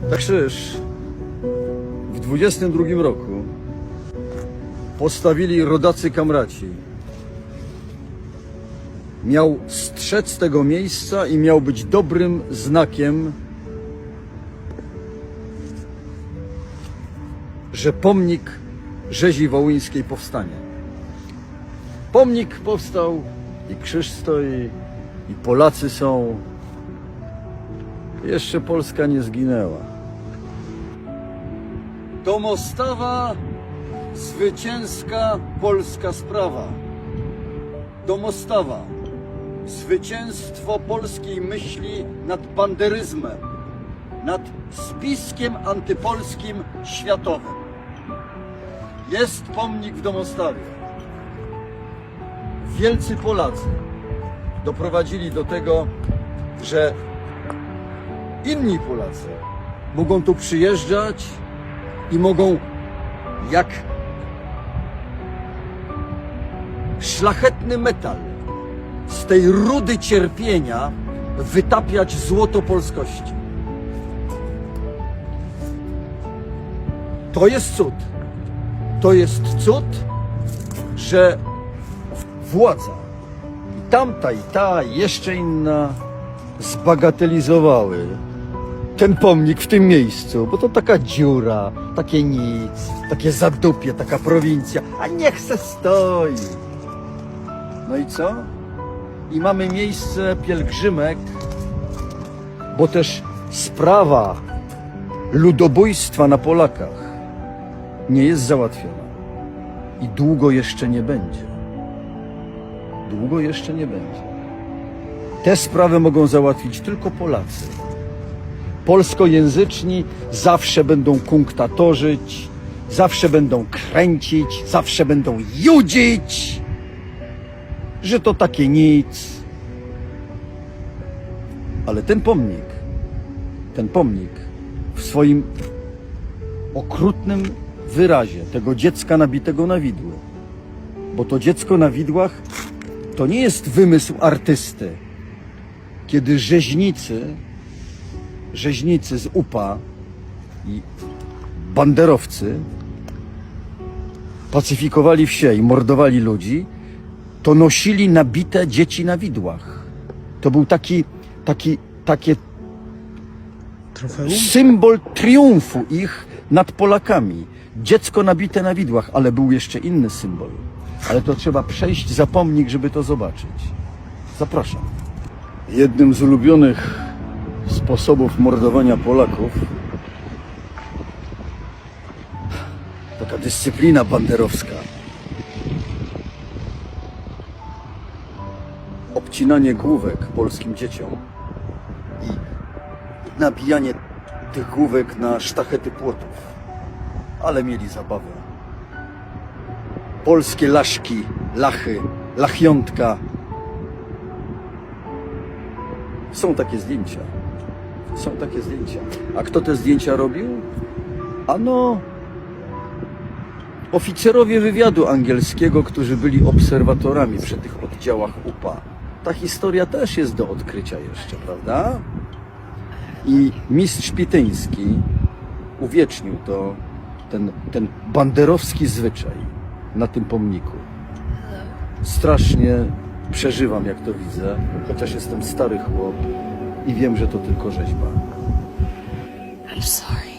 Tak krzyż w 22 roku postawili rodacy kamraci. Miał strzec tego miejsca i miał być dobrym znakiem, że pomnik rzezi wołyńskiej powstanie. Pomnik powstał i krzyż stoi i Polacy są. Jeszcze Polska nie zginęła. To Mostawa zwycięska polska sprawa. Do Mostawa zwycięstwo polskiej myśli nad banderyzmem, nad spiskiem antypolskim światowym. Jest pomnik w Domostawie. Wielcy Polacy doprowadzili do tego, że inni Polacy mogą tu przyjeżdżać i mogą jak szlachetny metal z tej rudy cierpienia wytapiać złoto polskości. To jest cud. To jest cud, że władza i tamta i ta i jeszcze inna zbagatelizowały ten pomnik w tym miejscu, bo to taka dziura, takie nic, takie zadupie, taka prowincja, a niech se stoi. No i co? I mamy miejsce pielgrzymek, bo też sprawa ludobójstwa na Polakach nie jest załatwiona. I długo jeszcze nie będzie. Długo jeszcze nie będzie. Te sprawy mogą załatwić tylko Polacy. Polskojęzyczni zawsze będą kunktatorzyć, zawsze będą kręcić, zawsze będą judzić, że to takie nic. Ale ten pomnik, ten pomnik w swoim okrutnym wyrazie tego dziecka nabitego na widły, bo to dziecko na widłach to nie jest wymysł artysty, kiedy rzeźnicy, rzeźnicy z UPA i banderowcy pacyfikowali wsie i mordowali ludzi, to nosili nabite dzieci na widłach. To był taki, taki, takie Trofeum? symbol triumfu ich nad Polakami. Dziecko nabite na widłach, ale był jeszcze inny symbol. Ale to trzeba przejść za pomnik, żeby to zobaczyć. Zapraszam. Jednym z ulubionych sposobów mordowania Polaków taka dyscyplina banderowska. Obcinanie główek polskim dzieciom i nabijanie tych główek na sztachety płotów. Ale mieli zabawę. Polskie laszki, lachy, lachiątka. Są takie zdjęcia. Są takie zdjęcia. A kto te zdjęcia robił? Ano, oficerowie wywiadu angielskiego, którzy byli obserwatorami przy tych oddziałach UPA. Ta historia też jest do odkrycia jeszcze, prawda? I mistrz Pityński uwiecznił to, ten, ten banderowski zwyczaj na tym pomniku. Strasznie przeżywam, jak to widzę, chociaż jestem stary chłop i wiem, że to tylko rzeźba. I'm sorry.